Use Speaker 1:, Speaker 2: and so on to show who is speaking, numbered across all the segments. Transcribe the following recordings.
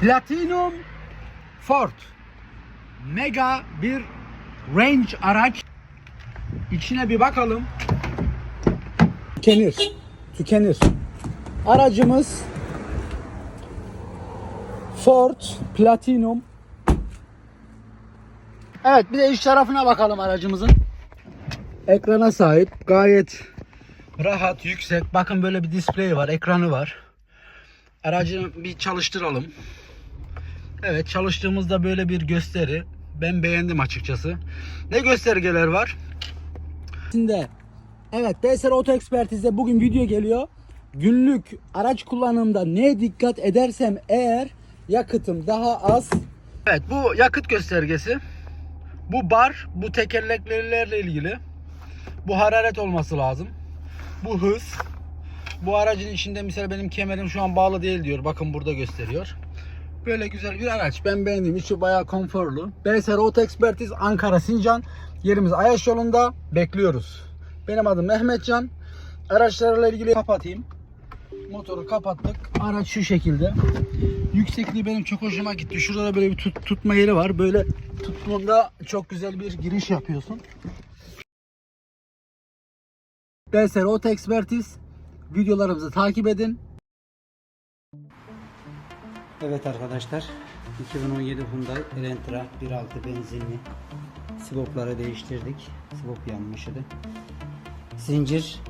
Speaker 1: Platinum Ford. Mega bir range araç. İçine bir bakalım. Tükenir. Tükenir. Aracımız Ford Platinum. Evet bir de iç tarafına bakalım aracımızın. Ekrana sahip. Gayet rahat, yüksek. Bakın böyle bir display var, ekranı var. Aracı bir çalıştıralım. Evet çalıştığımızda böyle bir gösteri. Ben beğendim açıkçası. Ne göstergeler var? Şimdi evet DSR Oto Ekspertiz'de bugün video geliyor. Günlük araç kullanımında neye dikkat edersem eğer yakıtım daha az. Evet bu yakıt göstergesi. Bu bar, bu tekerleklerle ilgili. Bu hararet olması lazım. Bu hız. Bu aracın içinde mesela benim kemerim şu an bağlı değil diyor. Bakın burada gösteriyor. Böyle güzel bir araç. Ben beğendim. İçi bayağı konforlu. BSR Auto Expertiz Ankara Sincan. Yerimiz Ayaş yolunda. Bekliyoruz. Benim adım Mehmetcan. Araçlarla ilgili kapatayım. Motoru kapattık. Araç şu şekilde. Yüksekliği benim çok hoşuma gitti. Şurada da böyle bir tut- tutma yeri var. Böyle tuttuğunda çok güzel bir giriş yapıyorsun. BSR Auto Expertiz. Videolarımızı takip edin.
Speaker 2: Evet arkadaşlar 2017 Hyundai Elantra 1.6 benzinli sibopları değiştirdik. Sibop yanmıştı. Zincir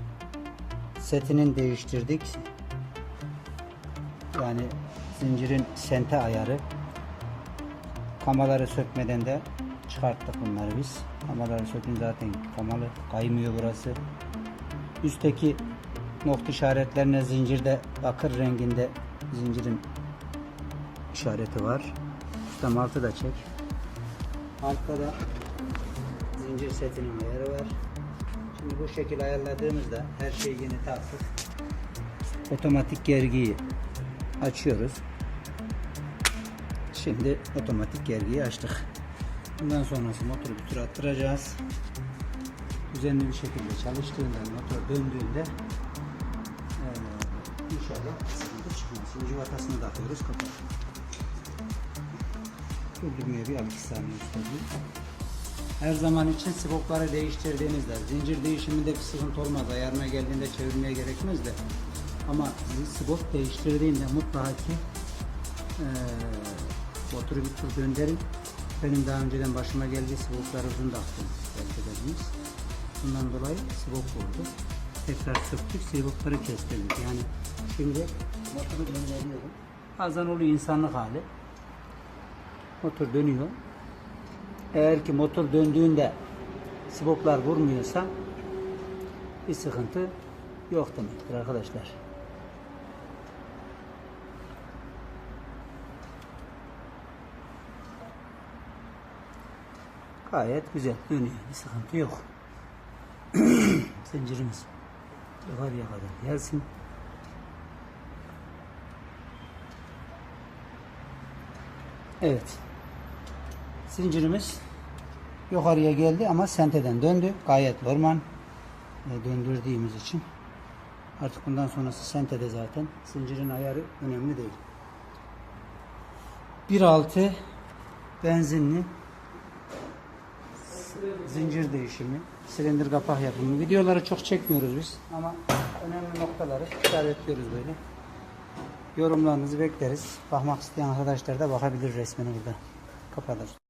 Speaker 2: setinin değiştirdik. Yani zincirin sente ayarı. Kamaları sökmeden de çıkarttık bunları biz. Kamaları sökün zaten kamalı kaymıyor burası. Üstteki nokta işaretlerine zincirde bakır renginde zincirin işareti var. Ustam altı da çek. Altta da zincir setinin ayarı var. Şimdi bu şekil ayarladığımızda her şey yeni taktık. Otomatik gergiyi açıyoruz. Şimdi otomatik gergiyi açtık. Bundan sonrası motoru bir tur attıracağız. Düzenli bir şekilde çalıştığında motor döndüğünde eee, inşallah sıkıntı çıkmaz. Şimdi civatasını takıyoruz kapat. Durdurmaya bir al iki saniye üstadıyım. Her zaman için sibopları değiştirdiğinizde zincir değişiminde bir sıkıntı olmaz. Ayarına geldiğinde çevirmeye gerekmez de. Ama sibop değiştirdiğinde mutlaka ki eee motoru bir tur döndürün. Benim daha önceden başıma geldiği sibopları uzun taktım. Belki dediniz. Bundan dolayı sibop vurdu. Tekrar söktük, sibopları kestirdik. Yani şimdi motoru gönderiyorum. Bazen oluyor insanlık hali. Motor dönüyor. Eğer ki motor döndüğünde siboplar vurmuyorsa bir sıkıntı yok demektir arkadaşlar. Gayet güzel dönüyor. Bir sıkıntı yok. Zincirimiz yukarıya kadar gelsin. Evet. Zincirimiz yukarıya geldi ama senteden döndü. Gayet normal. E, döndürdüğümüz için. Artık bundan sonrası sentede zaten. Zincirin ayarı önemli değil. 1.6 benzinli zincir değişimi, silindir kapak yapımı. Videoları çok çekmiyoruz biz ama önemli noktaları işaretliyoruz böyle. Yorumlarınızı bekleriz. Bakmak isteyen arkadaşlar da bakabilir resmini burada. Kapatır.